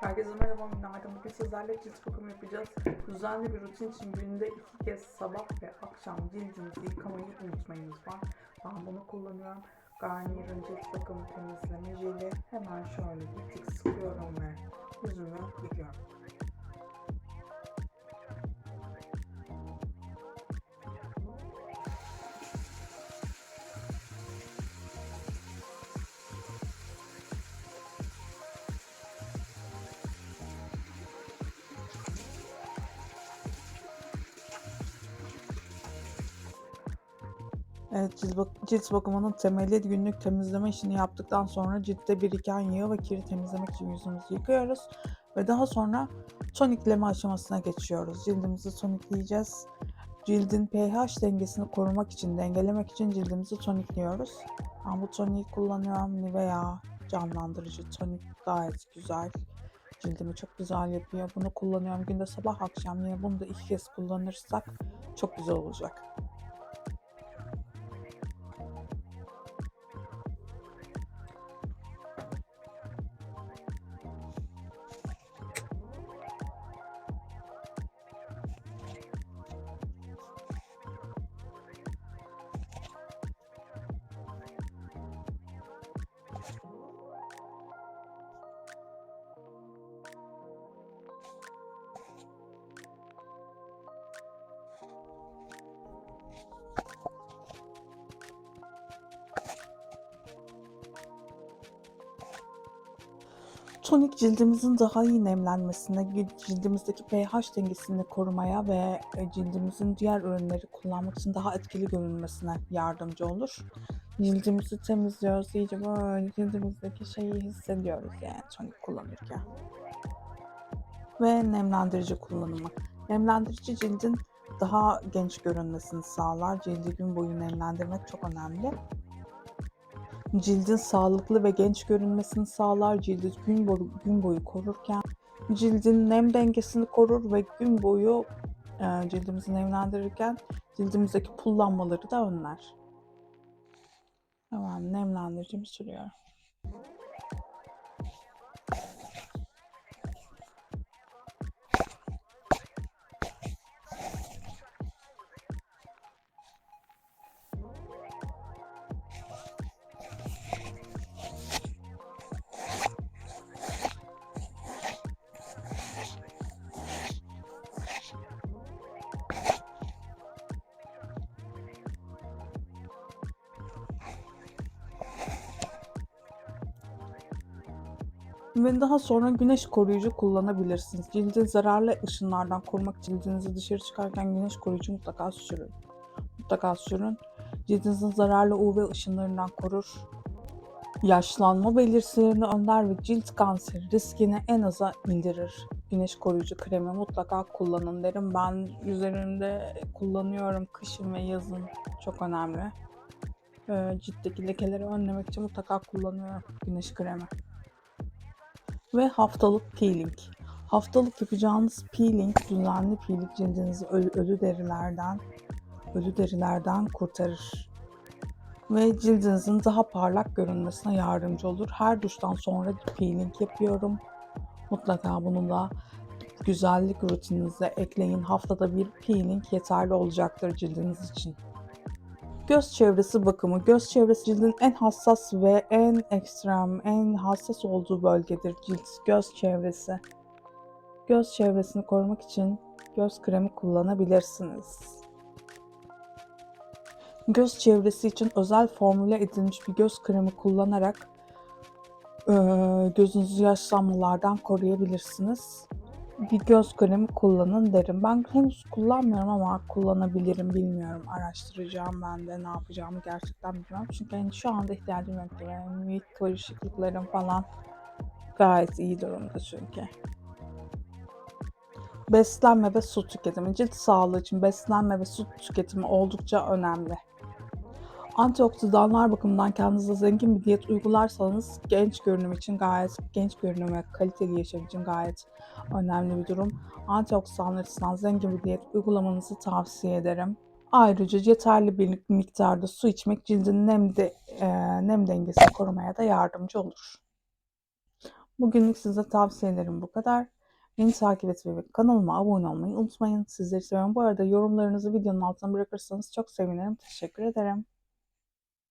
Herkese merhaba, günaydın. Bugün sizlerle cilt bakımı yapacağız. Düzenli bir rutin için günde iki kez sabah ve akşam cildinizi yıkamayı unutmayın lütfen. Ben bunu kullanıyorum. Garnier'ın cilt bakımı temizleme jeli. Hemen şöyle bir tık sıkıyorum ve yüzümü yıkıyorum. Evet, cilt, bak cilt bakımının temeli günlük temizleme işini yaptıktan sonra ciltte biriken yağı ve kiri temizlemek için yüzümüzü yıkıyoruz. Ve daha sonra tonikleme aşamasına geçiyoruz. Cildimizi tonikleyeceğiz. Cildin pH dengesini korumak için, dengelemek için cildimizi tonikliyoruz. Ben bu toniği kullanıyorum. Nivea canlandırıcı tonik gayet güzel. Cildimi çok güzel yapıyor. Bunu kullanıyorum günde sabah akşam. Yine bunu da iki kez kullanırsak çok güzel olacak. Tonik cildimizin daha iyi nemlenmesine, cildimizdeki pH dengesini korumaya ve e, cildimizin diğer ürünleri kullanmak için daha etkili görünmesine yardımcı olur. Cildimizi temizliyoruz, iyice böyle cildimizdeki şeyi hissediyoruz yani tonik kullanırken. Ve nemlendirici kullanımı. Nemlendirici cildin daha genç görünmesini sağlar. Cildi gün boyu nemlendirmek çok önemli cildin sağlıklı ve genç görünmesini sağlar. Cildi gün boyu, gün boyu korurken cildin nem dengesini korur ve gün boyu e, cildimizi nemlendirirken cildimizdeki pullanmaları da önler. Hemen nemlendiricimi sürüyorum. Ve daha sonra güneş koruyucu kullanabilirsiniz. Cildi zararlı ışınlardan korumak cildinizi dışarı çıkarken güneş koruyucu mutlaka sürün. Mutlaka sürün. Cildinizin zararlı UV ışınlarından korur. Yaşlanma belirtilerini önler ve cilt kanseri riskini en aza indirir. Güneş koruyucu kremi mutlaka kullanın derim. Ben üzerinde kullanıyorum kışın ve yazın. Çok önemli. Ee, ciltteki lekeleri önlemek için mutlaka kullanıyorum güneş kremi ve haftalık peeling. Haftalık yapacağınız peeling, düzenli peeling cildinizi ölü, ölü derilerden ölü derilerden kurtarır. Ve cildinizin daha parlak görünmesine yardımcı olur. Her duştan sonra peeling yapıyorum. Mutlaka bunu da güzellik rutininize ekleyin. Haftada bir peeling yeterli olacaktır cildiniz için. Göz çevresi bakımı. Göz çevresi cildin en hassas ve en ekstrem, en hassas olduğu bölgedir cilt göz çevresi. Göz çevresini korumak için göz kremi kullanabilirsiniz. Göz çevresi için özel formüle edilmiş bir göz kremi kullanarak gözünüzü yaşlanmalardan koruyabilirsiniz bir göz kremi kullanın derim. Ben henüz kullanmıyorum ama kullanabilirim bilmiyorum. Araştıracağım ben de ne yapacağımı gerçekten bilmiyorum. Çünkü hani şu anda ihtiyacım yok. Yani falan gayet iyi durumda çünkü. Beslenme ve su tüketimi. Cilt sağlığı için beslenme ve su tüketimi oldukça önemli. Antioksidanlar bakımından kendinize zengin bir diyet uygularsanız genç görünüm için gayet genç görünüm ve kaliteli yaşam için gayet önemli bir durum. Antioksidanlar açısından zengin bir diyet uygulamanızı tavsiye ederim. Ayrıca yeterli bir miktarda su içmek cildin nem, de, e, nem dengesini korumaya da yardımcı olur. Bugünlük size tavsiyelerim bu kadar. Beni takip etmeyi ve kanalıma abone olmayı unutmayın. Sizleri seviyorum. Bu arada yorumlarınızı videonun altına bırakırsanız çok sevinirim. Teşekkür ederim.